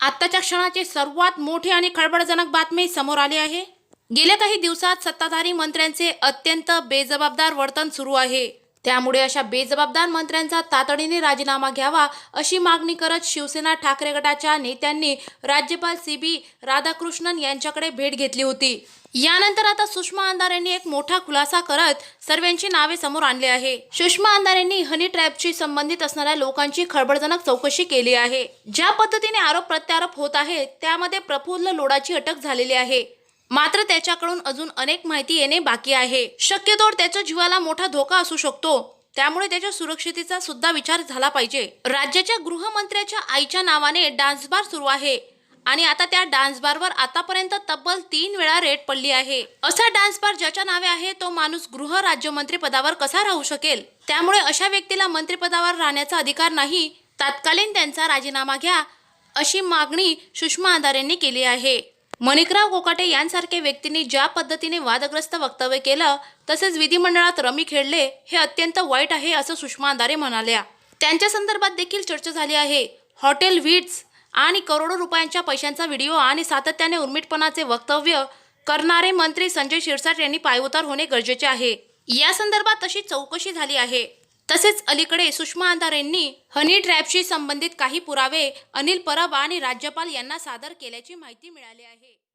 आत्ताच्या क्षणाची सर्वात मोठी आणि खळबळजनक बातमी समोर आली आहे. गेल्या काही दिवसात सत्ताधारी मंत्र्यांचे अत्यंत बेजबाबदार वर्तन सुरू आहे. त्यामुळे अशा बेजबाबदार मंत्र्यांचा तातडीने राजीनामा घ्यावा अशी मागणी करत शिवसेना ठाकरे गटाच्या नेत्यांनी राज्यपाल सी बी राधाकृष्णन यांच्याकडे भेट घेतली होती. यानंतर आता सुषमा अंधार यांनी एक मोठा खुलासा करत सर्वांची नावे समोर आणली आहे. सुषमा अंधार यांनी हनी ट्रॅपशी संबंधित असणाऱ्या लोकांची खळबळजनक चौकशी केली आहे. ज्या पद्धतीने आरोप प्रत्यारोप होत आहे त्यामध्ये प्रफुल्ल लोडाची अटक झालेली आहे. मात्र त्याच्याकडून अजून अनेक माहिती येणे बाकी आहे. शक्यतोवर त्याच्या जीवाला मोठा धोका असू शकतो. त्यामुळे त्याच्या सुरक्षितेचा सुद्धा विचार झाला पाहिजे. राज्याच्या गृहमंत्र्याच्या आईच्या नावाने डान्स बार सुरू आहे. आणि आता त्या डान्स बारवर आतापर्यंत तब्बल तीन वेळा रेट पडली आहे. असा डान्स बार ज्याच्या नावे आहे तो माणूस गृह राज्यमंत्री पदावर कसा राहू शकेल? त्यामुळे अशा व्यक्तीला मंत्रिपदावर राहण्याचा अधिकार नाही. तात्कालीन त्यांचा राजीनामा घ्या अशी मागणी सुषमा आधारेंनी केली आहे. मणिकराव कोकाटे यांसारख्या व्यक्तींनी ज्या पद्धतीने वादग्रस्त वक्तव्य केलं तसेच विधिमंडळात रमी खेळले हे अत्यंत वाईट आहे असं सुषमा अंधारे म्हणाल्या. त्यांच्या संदर्भात देखील चर्चा झाली आहे. हॉटेल व्हीट्स आणि करोडो रुपयांच्या पैशांचा व्हिडिओ आणि सातत्याने उर्मिटपणाचे वक्तव्य करणारे मंत्री संजय शिरसाट यांनी पायउतार होणे गरजेचे आहे. या संदर्भात तशी चौकशी झाली आहे. तसेच अलीकडे सुषमा अंधार यांनी हनी ट्रॅपशी संबंधित काही पुरावे अनिल परब आणि राज्यपाल यांना सादर केल्याची माहिती मिळाली आहे.